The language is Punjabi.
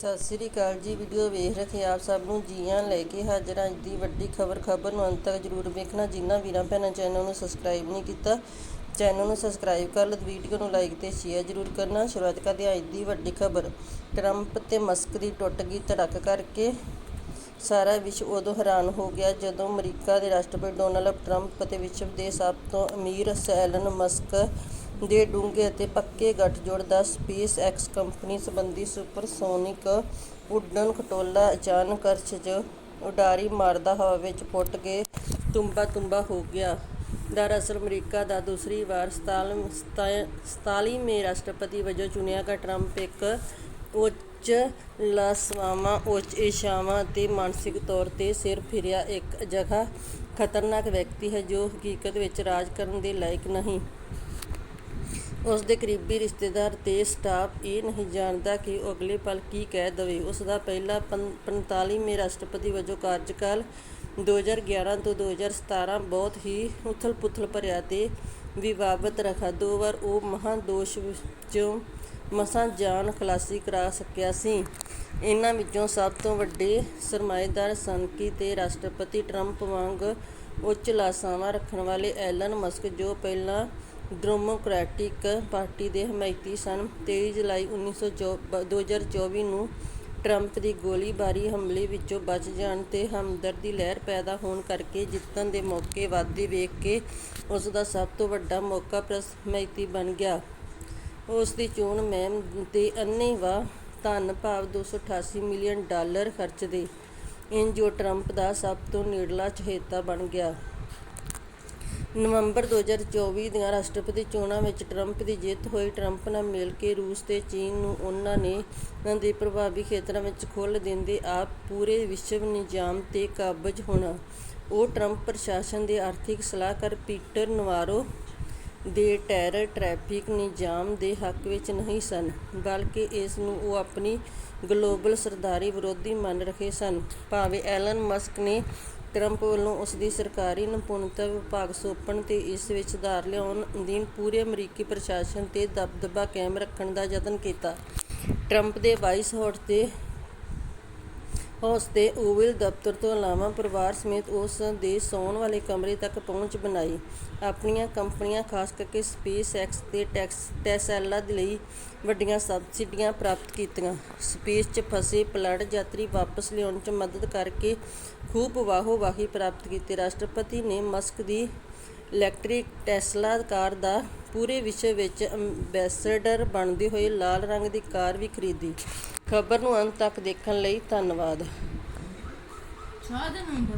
ਸਤਿ ਸ੍ਰੀ ਅਕਾਲ ਜੀ, ਵੀਡੀਓ ਵੇਖ ਰਹੇ ਆਪ ਸਭ ਨੂੰ, ਜੀਆਂ ਲੈ ਕੇ ਹਾਜ਼ਰ ਅੱਜ ਦੀ ਵੱਡੀ ਖਬਰ। ਖਬਰ ਨੂੰ ਅੰਤ ਤੱਕ ਜਰੂਰ ਵੇਖਣਾ ਜਿੰਨਾ ਵੀਰਾਂ ਭੈਣਾਂ ਚੈਨਲ ਨੂੰ ਸਬਸਕ੍ਰਾਈਬ ਨਹੀਂ ਕੀਤਾ, ਚੈਨਲ ਨੂੰ ਸਬਸਕ੍ਰਾਈਬ ਕਰ ਲਓ ਵੀਡੀਓ ਨੂੰ ਲਾਈਕ ਤੇ ਸ਼ੇਅਰ ਜਰੂਰ ਕਰਨਾ। ਸ਼ੁਰੂਆਤ ਕਰਦੇ ਅੱਜ ਦੀ ਵੱਡੀ ਖਬਰ। ਟਰੰਪ ਤੇ ਮਸਕ ਦੀ ਟੁੱਟ ਗਈ ਧੜਕ ਕਰਕੇ ਸਾਰਾ ਵਿਸ਼ਵ ਉਦੋਂ ਹੈਰਾਨ ਹੋ ਗਿਆ ਜਦੋਂ ਅਮਰੀਕਾ ਦੇ ਰਾਸ਼ਟਰਪਤੀ ਡੋਨਾਲਡ ਟਰੰਪ ਅਤੇ ਵਿਸ਼ਵ ਦੇ ਸਭ ਤੋਂ ਅਮੀਰ ਸੈਲਨ ਮਸਕ ਦੇ ਡੂੰਘੇ ਅਤੇ ਪੱਕੇ ਗੱਠਜੋੜ ਦਾ ਸਪੇਸ ਐਕਸ ਕੰਪਨੀ ਸੰਬੰਧੀ ਸੁਪਰਸੋਨਿਕ ਉੱਡਣ ਖਟੋਲਾ ਅਚਾਨਕ ਅਰਸ਼ 'ਚ ਉਡਾਰੀ ਮਾਰਦਾ ਹਵਾ ਵਿੱਚ ਪੁੱਟ ਕੇ ਤੁੰਬਾ ਤੁੰਬਾ ਹੋ ਗਿਆ। ਦਰਅਸਲ ਅਮਰੀਕਾ ਦਾ ਦੂਸਰੀ ਵਾਰ 47ਵੇਂ ਰਾਸ਼ਟਰਪਤੀ ਵਜੋਂ ਚੁਣਿਆ ਗਿਆ ਟਰੰਪ ਇੱਕ ਉੱਚ ਲਾਸਵਾਵਾਂ, ਉੱਚ ਇਸ਼ਾਵਾਂ ਅਤੇ ਮਾਨਸਿਕ ਤੌਰ ਤੇ ਸਿਰ ਫਿਰਿਆ ਇੱਕ ਅਜਿਹਾ ਖਤਰਨਾਕ ਵਿਅਕਤੀ ਹੈ ਜੋ ਹਕੀਕਤ ਵਿੱਚ ਰਾਜ ਕਰਨ ਦੇ ਲਾਇਕ ਨਹੀਂ। ਉਸ ਦੇ ਕਰੀਬੀ ਰਿਸ਼ਤੇਦਾਰ ਤੇ ਸਟਾਫ ਇਹ ਨਹੀਂ ਜਾਣਦਾ ਕਿ ਉਹ ਅਗਲੇ ਪਲ ਕੀ ਕਹਿ ਦੇਵੇ। ਉਸ ਦਾ ਪਹਿਲਾ 45ਵੇਂ ਰਾਸ਼ਟਰਪਤੀ ਵਜੋਂ ਕਾਰਜਕਾਲ 2011 ਤੋਂ 2017 ਬਹੁਤ ਹੀ ਉਥਲ-ਪੁਥਲ ਭਰਿਆ ਤੇ ਵਿਵਾਦਤ ਰਿਹਾ ਦੋ ਵਾਰ ਉਹ ਮਹਾਦੋਸ਼ ਵਿੱਚੋਂ ਮਸਾਂ ਜਾਨ ਖਲਾਸੀ ਕਰਾ ਸਕਿਆ ਸੀ। ਇਹਨਾਂ ਵਿੱਚੋਂ ਸਭ ਤੋਂ ਵੱਡੇ ਸਰਮਾਏਦਾਰ ਸਨਕੀ ਤੇ ਰਾਸ਼ਟਰਪਤੀ ਟਰੰਪ ਵਾਂਗ ਉੱਚ ਲਾਸਾਵਾਂ ਰੱਖਣ ਵਾਲੇ ਐਲਨ ਮਸਕ ਜੋ ਪਹਿਲਾਂ ਡੈਮੋਕ੍ਰੈਟਿਕ ਪਾਰਟੀ ਦੇ ਹਮਾਇਤੀ ਸਨ। ਤੇਈ ਜੁਲਾਈ 2024 ਨੂੰ ਟਰੰਪ ਦੀ ਗੋਲੀਬਾਰੀ ਹਮਲੇ ਵਿੱਚੋਂ ਬਚ ਜਾਣ ਤੇ ਹਮਦਰਦੀ ਲਹਿਰ ਪੈਦਾ ਹੋਣ ਕਰਕੇ ਜਿੱਤਣ ਦੇ ਮੌਕੇ ਵਾਧੇ ਵੇਖ ਕੇ ਉਸ ਦਾ ਸਭ ਤੋਂ ਵੱਡਾ ਮੌਕਾ ਪ੍ਰਸ, ਹਮਾਇਤੀ ਬਣ ਗਿਆ। ਉਸ ਦੀ ਚੋਣ ਮੁਹਿੰਮ ਤੇ ਅੰਨ੍ਹੇਵਾਹ ਧਨ ਭਾਵ 288 ਮਿਲੀਅਨ ਡਾਲਰ ਖਰਚਦੇ। ਇੰਜ ਜੋ ਟਰੰਪ ਦਾ ਸਭ ਤੋਂ ਨੇੜਲਾ ਚਹੇਤਾ ਬਣ ਗਿਆ। ਨਵੰਬਰ 2024 ਦੀਆਂ ਰਾਸ਼ਟਰਪਤੀ ਚੋਣਾਂ ਵਿੱਚ ਟਰੰਪ ਦੀ ਜਿੱਤ ਹੋਈ। ਟਰੰਪ ਨਾਲ ਮਿਲ ਕੇ ਰੂਸ ਤੇ ਚੀਨ ਨੂੰ ਉਹਨਾਂ ਨੇ ਦੇ ਪ੍ਰਭਾਵੀ ਖੇਤਰਾਂ ਵਿੱਚ ਖੁੱਲ੍ਹ ਦਿੰਦੇ ਆਪ ਪੂਰੇ ਵਿਸ਼ਵ ਨਿਜ਼ਾਮ ਤੇ ਕਾਬਜ਼ ਹੋਣਾ। ਉਹ ਟਰੰਪ ਪ੍ਰਸ਼ਾਸਨ ਦੇ ਆਰਥਿਕ ਸਲਾਹਕਾਰ ਪੀਟਰ ਨਵਾਰੋ ਦੇ ਟੈਰਰ ਟ੍ਰੈਫਿਕ ਨਿਜ਼ਾਮ ਦੇ ਹੱਕ ਵਿੱਚ ਨਹੀਂ ਸਨ, ਬਲਕਿ ਇਸ ਨੂੰ ਉਹ ਆਪਣੀ ਗਲੋਬਲ ਸਰਦਾਰੀ ਵਿਰੋਧੀ ਮੰਨ ਰਹੇ ਸਨ। ਭਾਵੇਂ ਐਲਨ ਮਸਕ ਨੇ ਟਰੰਪ ਵੱਲੋਂ ਉਸ ਦੀ ਸਰਕਾਰੀ ਨਿਪੁੰਨਤਾ ਵਿਭਾਗ ਸੌਂਪਣ ਤੇ ਇਸ ਵਿੱਚ ਸੁਧਾਰ ਲਿਆਉਣ ਅਧੀਨ ਪੂਰੇ ਅਮਰੀਕੀ ਪ੍ਰਸ਼ਾਸਨ ਤੇ ਦਬਦਬਾ ਕਾਇਮ ਰੱਖਣ ਦਾ ਯਤਨ ਕੀਤਾ। ਟਰੰਪ ਦੇ ਵਾਈਸ ਹਾਊਸ ਦੇ ਉਸ ਦੇ ਓਵਲ ਦਫ਼ਤਰ ਤੋਂ ਇਲਾਵਾ ਪਰਿਵਾਰ ਸਮੇਤ ਉਸ ਦੇ ਸੌਣ ਵਾਲੇ ਕਮਰੇ ਤੱਕ ਪਹੁੰਚ ਬਣਾਈ। ਆਪਣੀਆਂ ਕੰਪਨੀਆਂ, ਖਾਸ ਕਰਕੇ ਸਪੇਸ ਐਕਸ ਤੇ ਟੈਕਸ, ਟੈਸਲਾ ਦੇ ਲਈ ਵੱਡੀਆਂ ਸਬਸਿਡੀਆਂ ਪ੍ਰਾਪਤ ਕੀਤੀਆਂ। ਸਪੇਸ 'ਚ ਫਸੇ ਪਲੜ ਯਾਤਰੀ ਵਾਪਸ ਲਿਆਉਣ 'ਚ ਮਦਦ ਕਰਕੇ ਖੂਬ ਵਾਹੋ ਵਾਹੀ ਪ੍ਰਾਪਤ ਕੀਤੀ। ਰਾਸ਼ਟਰਪਤੀ ਨੇ ਮਸਕ ਦੀ ਇਲੈਕਟ੍ਰਿਕ ਟੈਸਲਾ ਕਾਰ ਦਾ ਪੂਰੇ ਵਿਸ਼ਵ ਵਿੱਚ ਐਂਬੈਸਡਰ ਬਣਦੇ ਹੋਏ ਲਾਲ ਰੰਗ ਦੀ ਕਾਰ ਵੀ ਖਰੀਦੀ। ਖਬਰ ਨੂੰ ਅੰਤ ਤੱਕ ਦੇਖਣ ਲਈ ਧੰਨਵਾਦ। ਸਾਧਨ ਹੁੰਦਾ